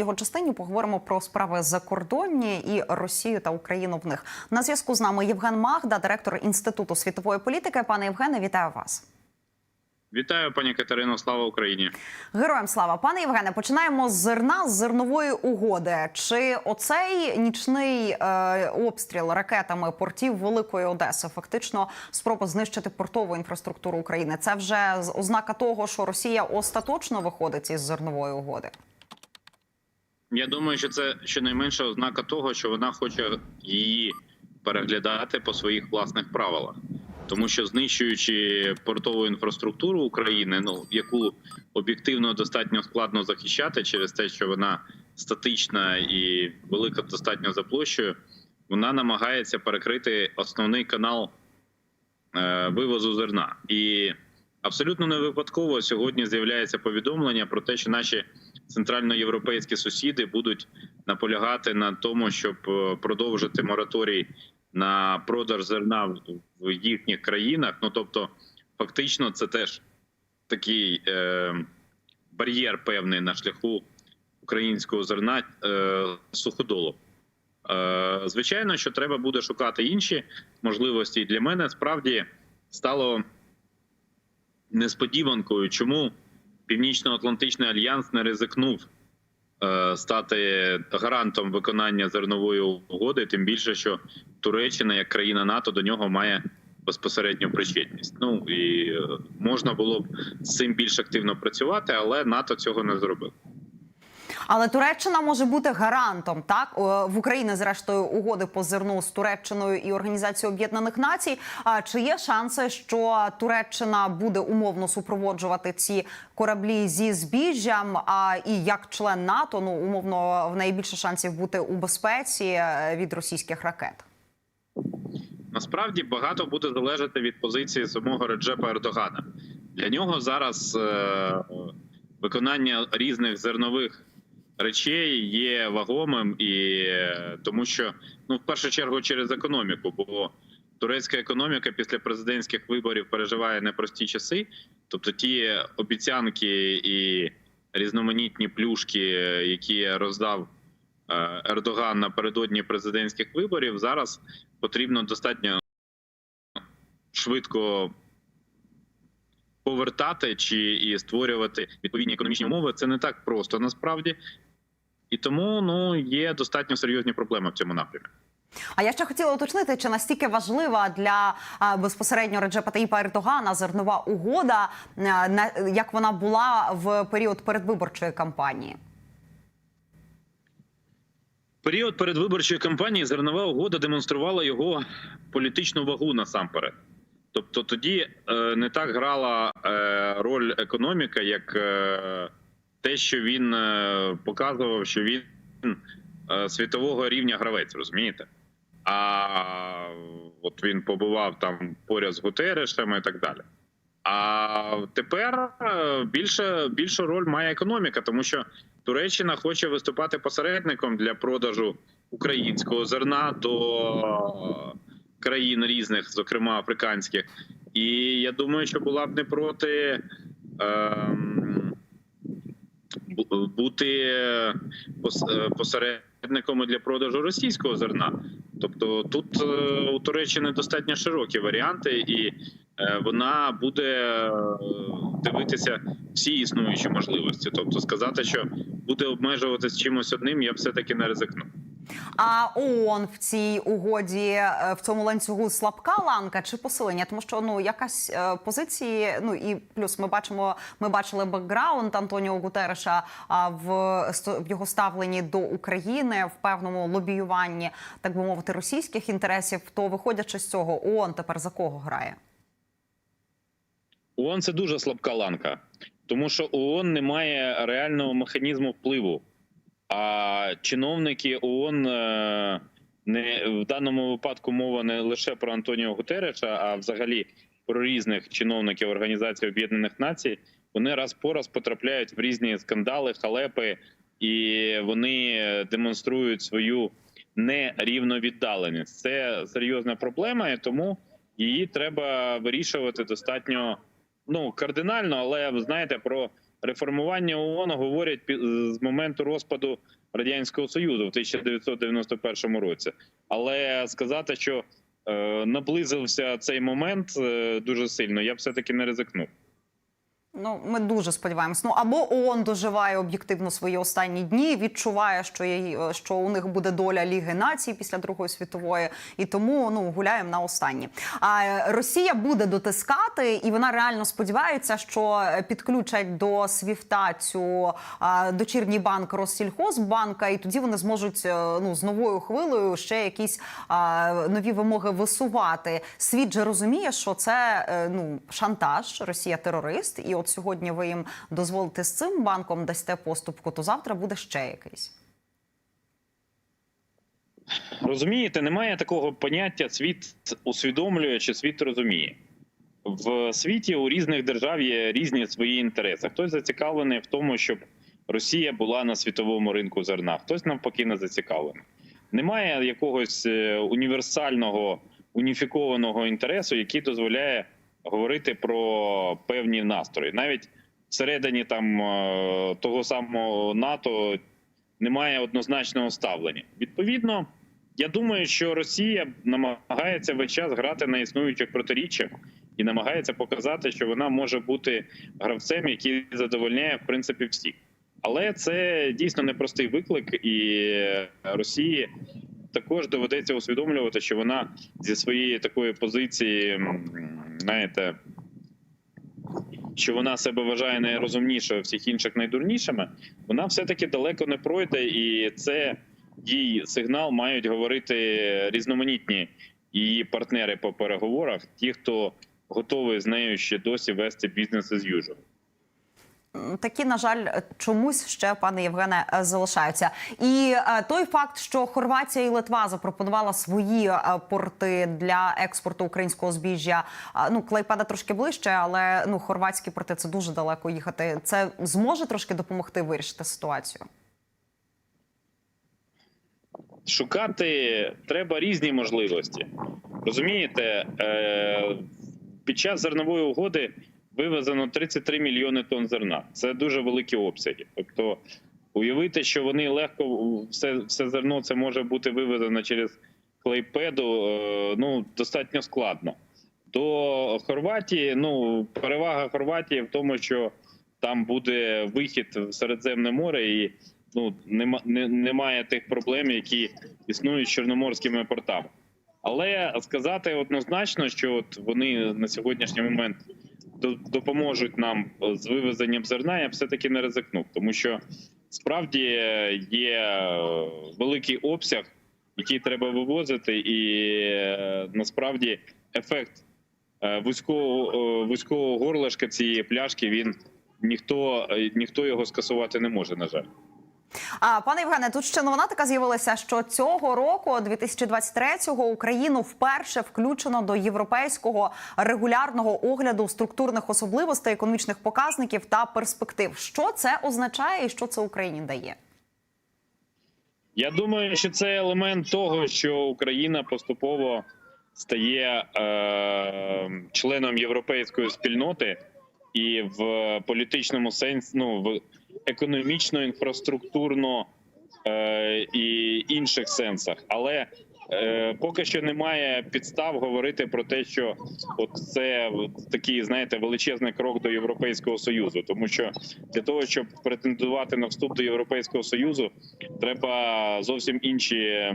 його частині поговоримо про справи закордонні і Росію та Україну в них. На зв'язку з нами Євген Магда, директор інституту світової політики. Пане Євгене, вітаю вас. Вітаю, пані Катерино. Слава Україні. Героям слава, пане Євгене. Починаємо з зерна з зернової угоди. Чи оцей нічний е, обстріл ракетами портів Великої Одеси фактично спроба знищити портову інфраструктуру України? Це вже ознака того, що Росія остаточно виходить із зернової угоди. Я думаю, що це щонайменша ознака того, що вона хоче її переглядати по своїх власних правилах, тому що знищуючи портову інфраструктуру України, ну яку об'єктивно достатньо складно захищати через те, що вона статична і велика достатньо за площею, вона намагається перекрити основний канал е, вивозу зерна. І абсолютно не випадково сьогодні з'являється повідомлення про те, що наші центральноєвропейські сусіди будуть наполягати на тому, щоб е, продовжити мораторій на продаж зерна в- їхніх країнах. Ну тобто, фактично, це теж такий е, бар'єр певний на шляху українського зерна е, суходолу. Е, звичайно, що треба буде шукати інші можливості. І Для мене справді стало несподіванкою, чому Північно-Атлантичний альянс не ризикнув е, стати гарантом виконання зернової угоди, тим більше, що Туреччина, як країна НАТО, до нього має безпосередню причетність. Ну і е, можна було б з цим більш активно працювати, але НАТО цього не зробив. Але Туреччина може бути гарантом так в Україні, зрештою, угоди по зерну з Туреччиною і Організацією Об'єднаних Націй. А чи є шанси, що Туреччина буде умовно супроводжувати ці кораблі зі збіжжям? А і як член НАТО, ну умовно в неї більше шансів бути у безпеці е, від російських ракет? Насправді багато буде залежати від позиції самого Реджепа Ердогана. Для нього зараз е, виконання різних зернових речей є вагомим і тому, що ну в першу чергу через економіку, бо турецька економіка після президентських виборів переживає непрості часи. Тобто ті обіцянки і різноманітні плюшки, які роздав е, Ердоган напередодні президентських виборів, зараз потрібно достатньо швидко повертати чи і створювати відповідні економічні умови. Це не так просто насправді. І тому ну є достатньо серйозні проблеми в цьому напрямі. А я ще хотіла уточнити, чи настільки важлива для а, безпосередньо Реджепа Таїпа Ердогана зернова угода, а, на як вона була в період передвиборчої кампанії? Період передвиборчої кампанії зернова угода демонструвала його політичну вагу насамперед. Тобто тоді е, не так грала е, роль економіка, як е, те, що він е, показував, що він е, світового рівня гравець, розумієте? А от він побував там поряд з Гутерешем і так далі. А тепер е, більше більшу роль має економіка, тому що Туреччина хоче виступати посередником для продажу українського зерна до країн різних, зокрема африканських. І я думаю, що була б не проти бу- бути пос- посередником для продажу російського зерна. Тобто тут е, у Туреччини достатньо широкі варіанти, і е, вона буде е, дивитися всі існуючі можливості. Тобто, сказати, що буде обмежуватися чимось одним, я все таки не ризикнув. А ООН в цій угоді е, в цьому ланцюгу слабка ланка чи посилення? Тому що ну якась е, позиції, ну і плюс ми бачимо, ми бачили бекграунд Антоніо Гутереша а в, в його ставленні до України в певному лобіюванні, так би мовити, російських інтересів. То виходячи з цього, ООН тепер за кого грає? ООН – це дуже слабка ланка, тому що ООН не має реального механізму впливу. А чиновники ООН е, не в даному випадку мова не лише про Антоніо Гутереша, а взагалі про різних чиновників Організації Об'єднаних Націй. Вони раз по раз потрапляють в різні скандали, халепи, і вони демонструють свою нерівновіддаленість. Це серйозна проблема, і тому її треба вирішувати достатньо ну кардинально. Але знаєте, про реформування ООН говорять з моменту розпаду радянського союзу в 1991 році. Але сказати, що е, наблизився цей момент е, дуже сильно, я б все таки не ризикнув. Ну, ми дуже сподіваємось. Ну або ООН доживає об'єктивно свої останні дні, відчуває, що є, що у них буде доля Ліги націй після Другої світової, і тому ну гуляємо на останні. А е, Росія буде дотискати, і вона реально сподівається, що підключать до Свіфта цю дочірній банк Россільхозбанка, і тоді вони зможуть е, ну з новою хвилею ще якісь а, нові вимоги висувати. Світ же розуміє, що це е, ну шантаж, Росія терорист, і от сьогодні ви їм дозволите з цим банком дасте поступку, то завтра буде ще якийсь. Розумієте, немає такого поняття світ усвідомлює чи світ розуміє. В світі у різних держав є різні свої інтереси. Хтось зацікавлений в тому, щоб Росія була на світовому ринку зерна, хтось навпаки не зацікавлений. Немає якогось е, універсального уніфікованого інтересу, який дозволяє говорити про певні настрої. Навіть всередині там е, того самого НАТО немає однозначного ставлення. Відповідно, я думаю, що Росія намагається весь час грати на існуючих протиріччях і намагається показати, що вона може бути гравцем, який задовольняє в принципі всіх. Але це дійсно непростий виклик, і Росії також доведеться усвідомлювати, що вона зі своєї такої позиції, знаєте, що вона себе вважає найрозумнішою, всіх інших найдурнішими, вона все-таки далеко не пройде, і це їй сигнал мають говорити різноманітні її партнери по переговорах, ті, хто готовий з нею ще досі вести бізнес as usual. Такі, на жаль, чомусь ще пане Євгене е, залишаються. І е, той факт, що Хорватія і Литва запропонувала свої е, порти для експорту українського збіжжя. Ну, Клайпеда трошки ближче, але ну хорватські порти це дуже далеко їхати. Це зможе трошки допомогти вирішити ситуацію. шукати треба різні можливості. Розумієте, під час зернової угоди вивезено 33 мільйони тонн зерна. Це дуже великі обсяги. Тобто, уявити, що вони легко все, все зерно це може бути вивезено через клейпеду, е, ну достатньо складно. До Хорватії, ну перевага Хорватії в тому, що там буде вихід в Середземне море і ну нема, не, немає тих проблем, які існують з чорноморськими портами. Але сказати однозначно, що от вони на сьогоднішній момент допоможуть нам з вивезенням зерна, я б все-таки не ризикнув, тому що справді є е, великий обсяг, який треба вивозити, і е, насправді ефект е, вузького, е, вузького горлашка цієї пляшки він ніхто, е, ніхто його скасувати не може, на жаль. А пане Євгене, тут ще новина така з'явилася, що цього року, 2023-го, Україну вперше включено до європейського регулярного огляду структурних особливостей, економічних показників та перспектив. Що це означає і що це Україні дає? Я думаю, що це елемент того, що Україна поступово стає е, членом європейської спільноти і в політичному сенсі, ну в економічно, інфраструктурно е, і інших сенсах. Але е, поки що немає підстав говорити про те, що от це такий, знаєте, величезний крок до Європейського союзу, тому що для того, щоб претендувати на вступ до Європейського союзу, треба зовсім інші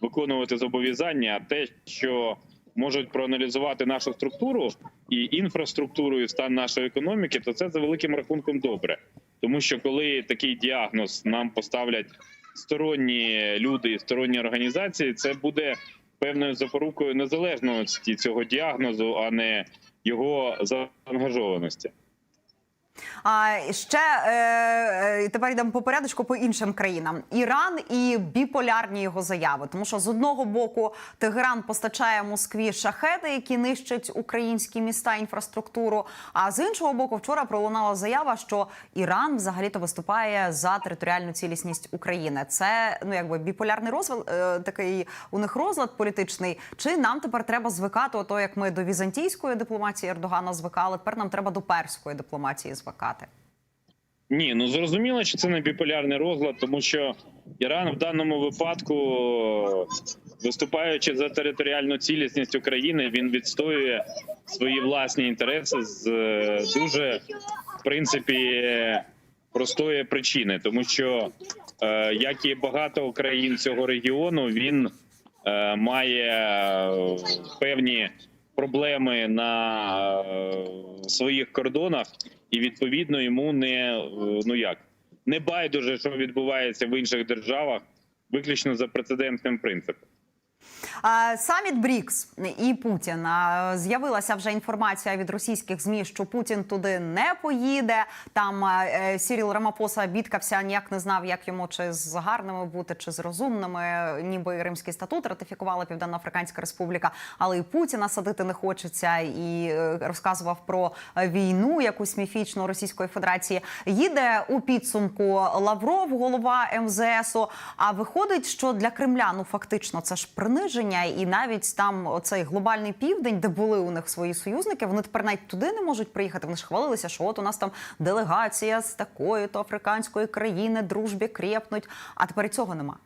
виконувати зобов'язання. А те, що можуть проаналізувати нашу структуру і інфраструктуру, і стан нашої економіки, то це за великим рахунком добре. Тому що коли такий діагноз нам поставлять сторонні люди і сторонні організації, це буде певною запорукою незалежності цього діагнозу, а не його заангажованості. А ще е, е, тепер йдемо по порядочку по іншим країнам. Іран і біполярні його заяви. Тому що з одного боку Тегеран постачає Москві шахеди, які нищать українські міста, інфраструктуру. А з іншого боку, вчора пролунала заява, що Іран взагалі-то виступає за територіальну цілісність України. Це ну якби біполярний розлад, е, такий у них розлад політичний. Чи нам тепер треба звикати, ото як ми до візантійської дипломатії Ердогана звикали, тепер нам треба до перської дипломатії звикати. Ні, ну зрозуміло, що це не біполярний розлад, тому що Іран в даному випадку, виступаючи за територіальну цілісність України, він відстоює свої власні інтереси з е, дуже, в принципі, простої причини, тому що, е, як і багато країн цього регіону, він е, має певні проблеми на е, своїх кордонах, і відповідно йому не е, ну як не байдуже, що відбувається в інших державах, виключно за прецедентним принципом. Саміт Брікс і Путін з'явилася вже інформація від російських змі, що Путін туди не поїде. Там е, Сіріл Рамапоса бідкався, ніяк не знав, як йому чи з гарними бути, чи з розумними. Ніби Римський статут ратифікувала Південно-Африканська Республіка, але і Путіна садити не хочеться. І е, розказував про е, війну, якусь міфічну Російської Федерації. Їде у підсумку Лавров, голова МЗСу. А виходить, що для Кремля ну фактично це ж приниження, і навіть там оцей глобальний південь, де були у них свої союзники, вони тепер навіть туди не можуть приїхати. Вони ж хвалилися, що от у нас там делегація з такої то африканської країни, дружбі крепнуть. А тепер цього нема.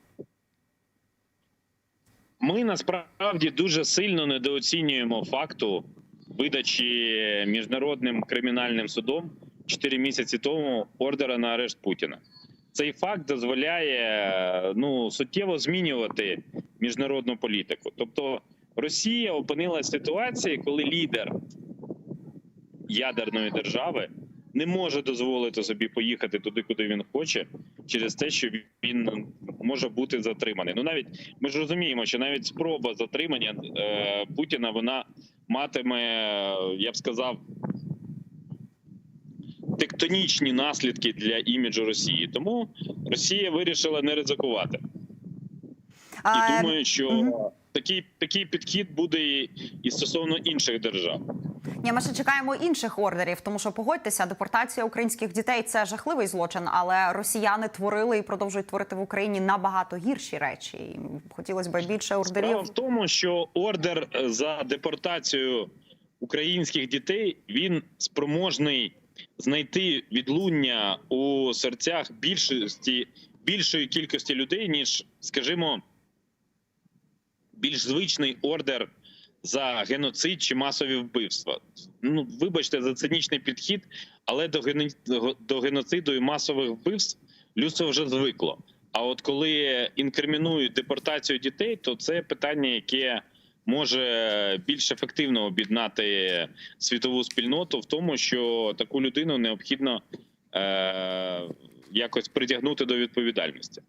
Ми насправді дуже сильно недооцінюємо факту видачі міжнародним кримінальним судом 4 місяці тому ордера на арешт Путіна. Цей факт дозволяє ну суттєво змінювати міжнародну політику. Тобто Росія опинилася в ситуації, коли лідер ядерної держави не може дозволити собі поїхати туди, куди він хоче, через те, що він може бути затриманий. Ну навіть ми ж розуміємо, що навіть спроба затримання е, Путіна вона матиме, я б сказав, тектонічні наслідки для іміджу Росії. Тому Росія вирішила не ризикувати. І думаю, що мгм. такий, такий підхід буде і, і стосовно інших держав. Ні, ми ще чекаємо інших ордерів, тому що погодьтеся, депортація українських дітей це жахливий злочин, але росіяни творили і продовжують творити в Україні набагато гірші речі. І хотілося б більше ордерів. Справа в тому, що ордер е, за депортацію українських дітей він спроможний знайти відлуння у серцях більшості більшої кількості людей, ніж, скажімо, більш звичний ордер за геноцид чи масові вбивства. Ну, вибачте за цинічний підхід, але до, гено... до геноциду і масових вбивств людство вже звикло. А от коли інкримінують депортацію дітей, то це питання, яке може більш ефективно об'єднати світову спільноту в тому, що таку людину необхідно е- якось притягнути до відповідальності.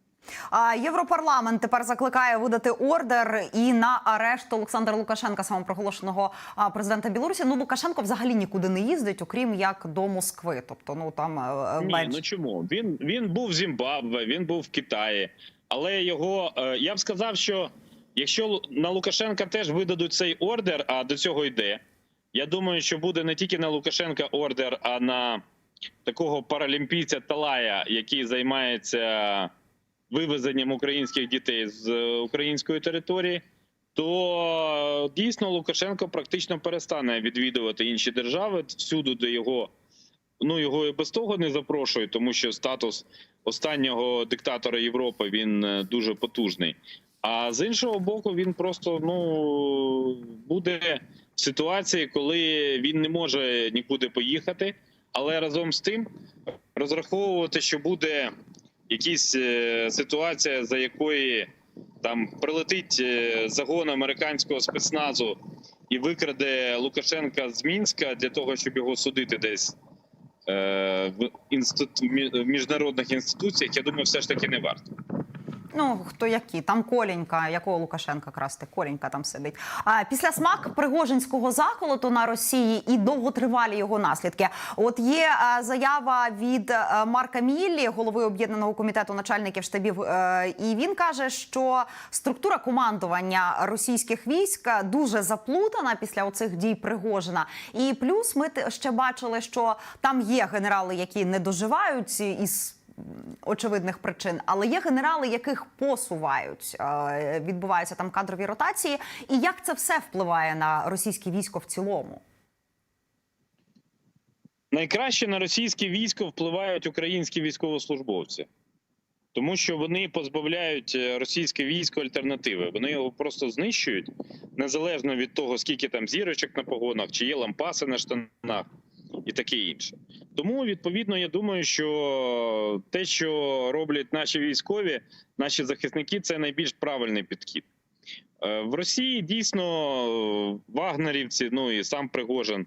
А Європарламент тепер закликає видати ордер і на арешт Олександра Лукашенка, самопроголошеного президента Білорусі. Ну Лукашенко взагалі нікуди не їздить, окрім як до Москви. Тобто, ну там е, Ні, ну чому він він був в Зімбабве, він був в Китаї, але його е, я б сказав, що якщо на Лукашенка теж видадуть цей ордер, а до цього йде. Я думаю, що буде не тільки на Лукашенка ордер, а на такого паралімпійця Талая, який займається вивезенням українських дітей з е, української території. То е, дійсно Лукашенко практично перестане відвідувати інші держави всюди, де його ну його і без того не запрошують, тому що статус останнього диктатора Європи він е, дуже потужний. А з іншого боку, він просто ну буде в ситуації, коли він не може нікуди поїхати, але разом з тим розраховувати, що буде якась е, ситуація, за якої там прилетить е, загон американського спецназу і викраде Лукашенка з Мінська для того, щоб його судити десь е, в міжнародних інституціях. Я думаю, все ж таки не варто. Ну хто які там Колінька, якого Лукашенка красти? Колінька там сидить. А після смак Пригожинського заколоту на Росії і довготривалі його наслідки. От є е, заява від е, Марка Міллі, голови об'єднаного комітету начальників штабів. е, і він каже, що структура командування російських військ дуже заплутана після оцих дій Пригожина. І плюс ми ще бачили, що там є генерали, які не доживають із очевидних причин, але є генерали, яких посувають. Е, Відбуваються там кадрові ротації. І як це все впливає на російське військо в цілому? Найкраще на російське військо впливають українські військовослужбовці, тому що вони позбавляють е, російське військо альтернативи. Вони його просто знищують незалежно від того, скільки там зірочок на погонах, чи є лампаси на штанах і таке інше. Тому відповідно я думаю, що те, що роблять наші військові, наші захисники, це найбільш правильний підхід. Е, В Росії дійсно вагнерівці, ну і сам Пригожин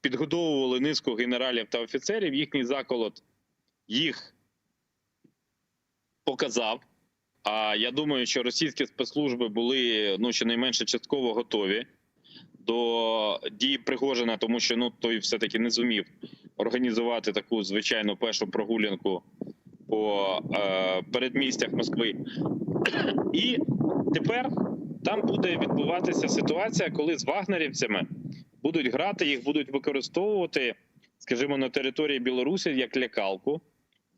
підгодовували низку генералів та офіцерів. Їхній заколот їх показав. А я думаю, що російські спецслужби були ну щонайменше частково готові до дії Пригожина, тому що ну той все-таки не зумів організувати таку звичайну першу прогулянку по е, передмістях Москви. І тепер там буде відбуватися ситуація, коли з вагнерівцями будуть грати, їх будуть використовувати, скажімо, на території Білорусі як лякалку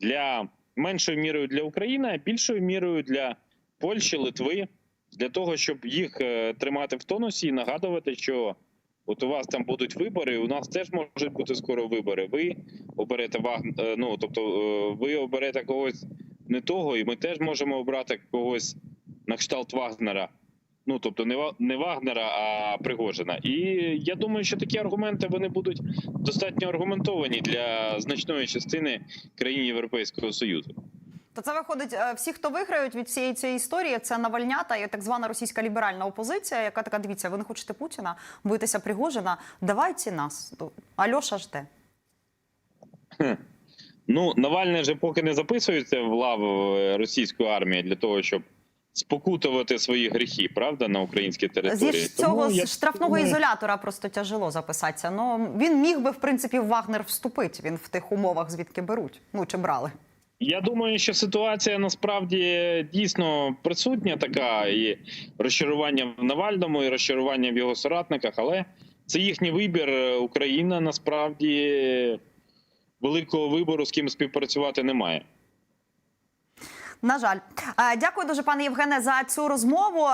для меншою мірою для України, а більшою мірою для Польщі, Литви, для того, щоб їх е, тримати в тонусі і нагадувати, що от у вас там будуть вибори, у нас теж можуть бути скоро вибори. Ви оберете е, ну, тобто е, ви оберете когось не того, і ми теж можемо обрати когось на кшталт Вагнера. Ну тобто не Вагнера, а Пригожина. І я думаю, що такі аргументи вони будуть достатньо аргументовані для значної частини країн Європейського союзу. То це виходить, е, всі, хто виграють від всієї цієї історії, це Навальнята і так звана російська ліберальна опозиція, яка така, дивіться, ви не хочете Путіна, боїтеся Пригожина, давайте нас. Альоша жде. Ну Навальний же поки не записується в лаву е, російської армії для того, щоб спокутувати свої гріхи, правда, на українській території. Зі цього Тому я штрафного ізолятора просто тяжело записатися. Ну він міг би в принципі в Вагнер вступити. Він в тих умовах звідки беруть. Ну чи брали. Я думаю, що ситуація насправді дійсно присутня така, і розчарування в Навальному, і розчарування в його соратниках, але це їхній вибір. Україна насправді великого вибору з ким співпрацювати немає. На жаль, Е, дякую дуже, пане Євгене, за цю розмову.